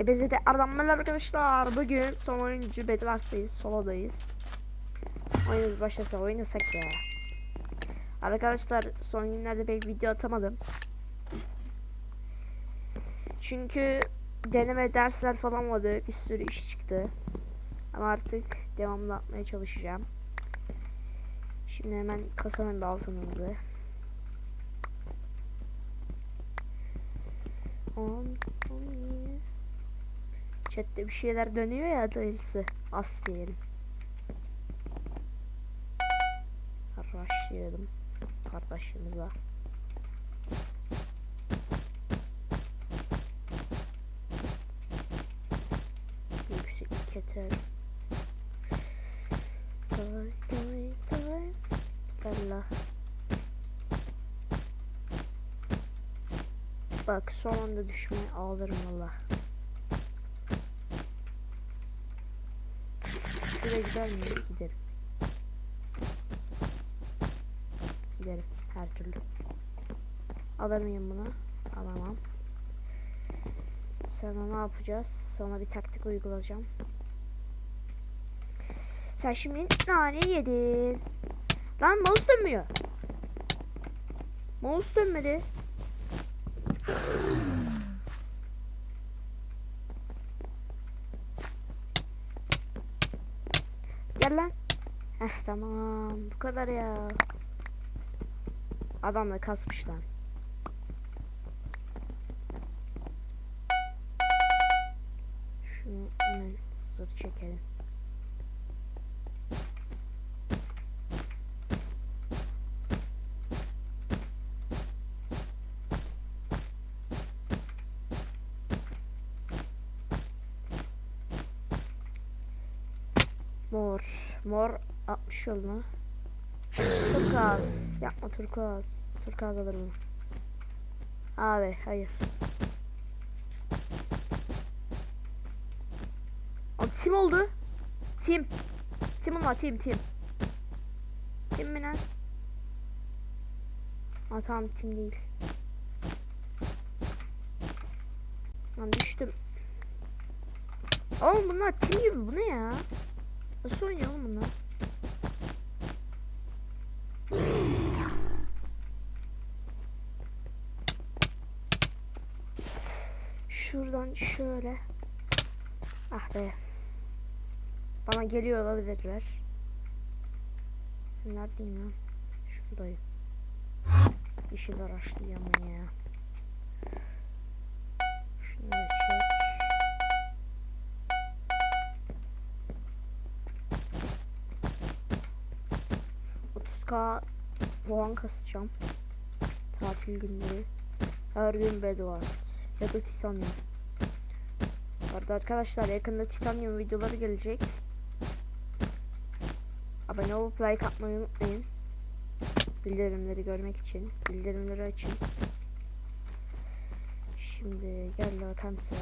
Hepinize de aranmalar arkadaşlar. Bugün son oyuncu Bedwars'tayız. Solo'dayız. Oyunumuz başlasa oynasak ya. Arkadaşlar son günlerde pek video atamadım. Çünkü deneme dersler falan vardı. Bir sürü iş çıktı. Ama artık devamlı atmaya çalışacağım. Şimdi hemen kasanın bir altınımızı. On, on iyi. Chat'te bir şeyler dönüyor ya dayısı. As diyelim. Rushlayalım kardeşimize. Yüksek keter. Tay tay tay. Bella. Bak son anda düşmeye ağlarım valla. Şuraya gider miyim? Giderim. Giderim her türlü. Alır mıyım bunu? Alamam. Sana ne yapacağız? Sana bir taktik uygulayacağım. Sen şimdi nane yedin. Lan mouse dönmüyor. Mouse dönmedi. Gel lan. Heh tamam. Bu kadar ya. Adamla kasmış lan. Şunu hemen zır çekelim. Mor. Mor 60 yoluna. Turkuaz. Yapma turkuaz. Turkuaz alır mı? Abi hayır. O tim oldu. Tim. Tim olma tim tim. Tim mi lan? Ha tamam tim değil. Lan düştüm. Oğlum bunlar tim gibi bu ne ya? Nasıl oynuyor oğlum bunlar? Şuradan şöyle. Ah be. Bana geliyor olabilirler. Neredeyim lan? Şuradayım. Yeşil araçlayacağım ben ya. 5k puan kasacağım. Tatil günleri. Her gün Bedwars ya da Titanium. Arada arkadaşlar yakında Titanium videoları gelecek. Abone olup like atmayı unutmayın. Bildirimleri görmek için. Bildirimleri açın. Şimdi gel bakalım sen.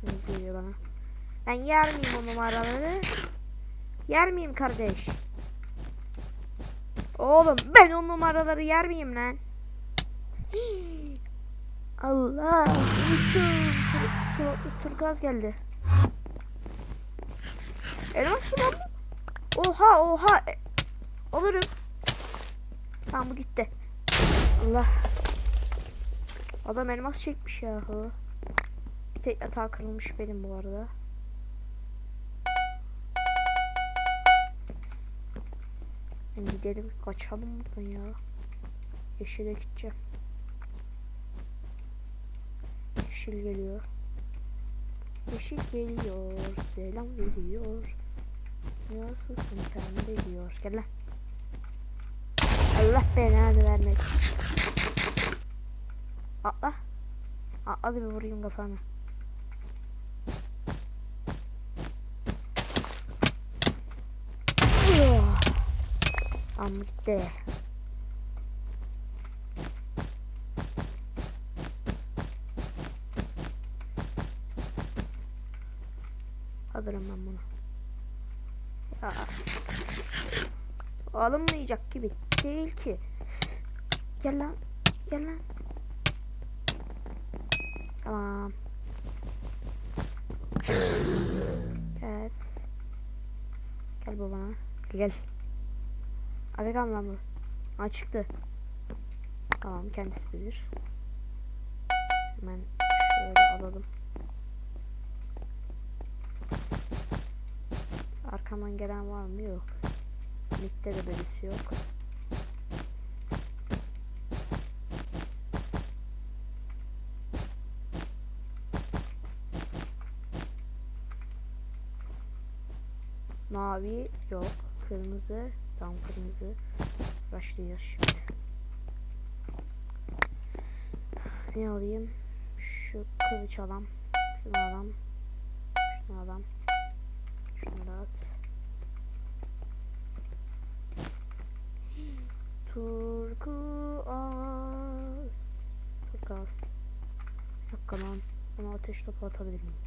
Kırmızı bana. Ben yer miyim o numaraları? Yer miyim kardeş? Oğlum ben o numaraları yer miyim lan? Allah. Unuttum. Geldi. Elmas mı lan bu? Oha oha. E, Olurum. Tamam bu gitti. Allah. Adam elmas çekmiş yahu. Bir tek yatağı kırılmış benim bu arada. Gidelim kaçalım buradan ya. Yeşile gideceğim. Yeşil geliyor. Yeşil geliyor. Selam veriyor. Nasılsın pembe diyor. Gel lan. Allah belanı vermesin. Atla. Atla bir vurayım kafana. Ama gitti. Alırım ben bunu. Ya. Alınmayacak gibi değil ki. Gel lan. Gel lan. Tamam. Evet. Gel babana. Gel. Lan bu. Ha. Tamam kendisi bilir. Hemen şöyle alalım. Arkamdan gelen var mı? Yok. Mid'de de birisi yok. Mavi yok. Kırmızı. Tam kırmızı. Başlıyor şimdi. Ne alayım? Şu kılıç alam. Şunu alam. Şunu alam. Şunu da at. Turkuaz. Turkuaz. Bir dakika lan. Ona ateş topu atabilir miyim?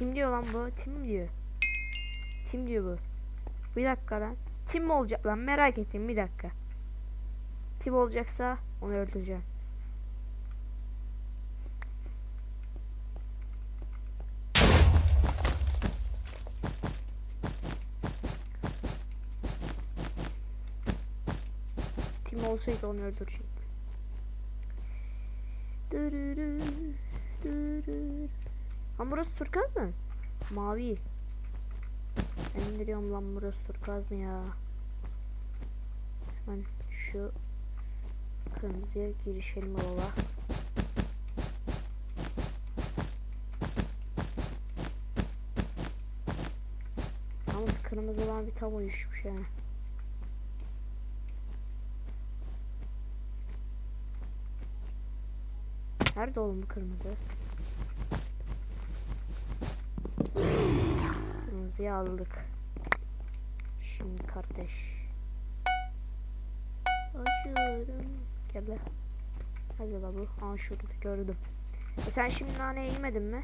Tim diyor lan bu. Tim diyor. Tim diyor bu. Bir dakika lan. Tim mi olacak lan? Merak ettim bir dakika. Tim olacaksa onu öldüreceğim. Tim olsaydı onu öldürecektim. Dırırı, dırırı. Lan burası turkuaz mı? Mavi. Ben indiriyorum lan burası turkuaz mı ya? Hemen şu kırmızıya girişelim baba. Yalnız kırmızı olan bir tam uyuşmuş yani. Nerede oğlum bu kırmızı? Kırmızıyı aldık. Şimdi kardeş. Açıyorum. Gel be. Hadi la bu. Aa şurada gördüm. E sen şimdi nane yemedin mi?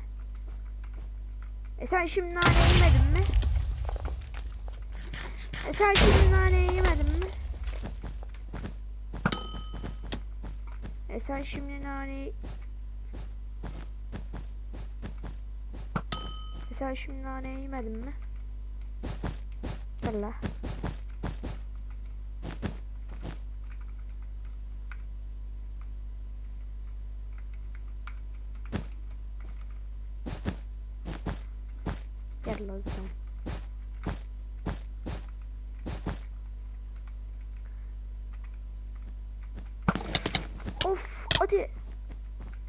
E sen şimdi nane yemedin mi? E sen şimdi nane yemedin mi? E sen şimdi nane E sen şimdi nane yemedin mi? La. Gel la sen. Of hadi.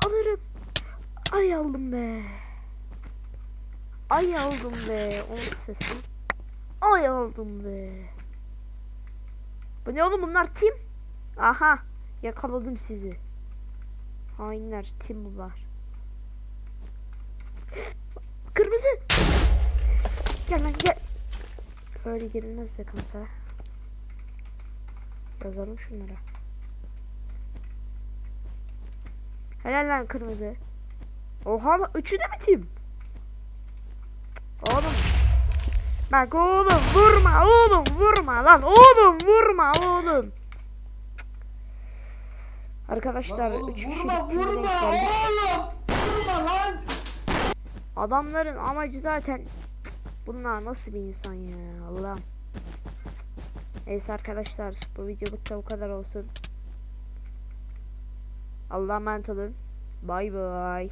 Alırım. Ay aldım be. Ay aldım be. Onun sesi. Ay aldım be. Bu ne oğlum bunlar tim? Aha. Yakaladım sizi. Hainler tim bunlar. Kırmızı. Gel lan gel. Böyle girilmez be kanka. Yazalım şunlara. Helal lan kırmızı. Oha üçü de mi tim? Oğlum. Bak oğlum vurma oğlum vurma lan oğlum vurma oğlum. Arkadaşlar Lan oğlum 3 vurma vurma oğlum. Vurma lan. Adamların amacı zaten bunlar nasıl bir insan ya Allah'ım. Neyse arkadaşlar bu videoluk da bu kadar olsun. Allah'a emanet olun. Bay bay.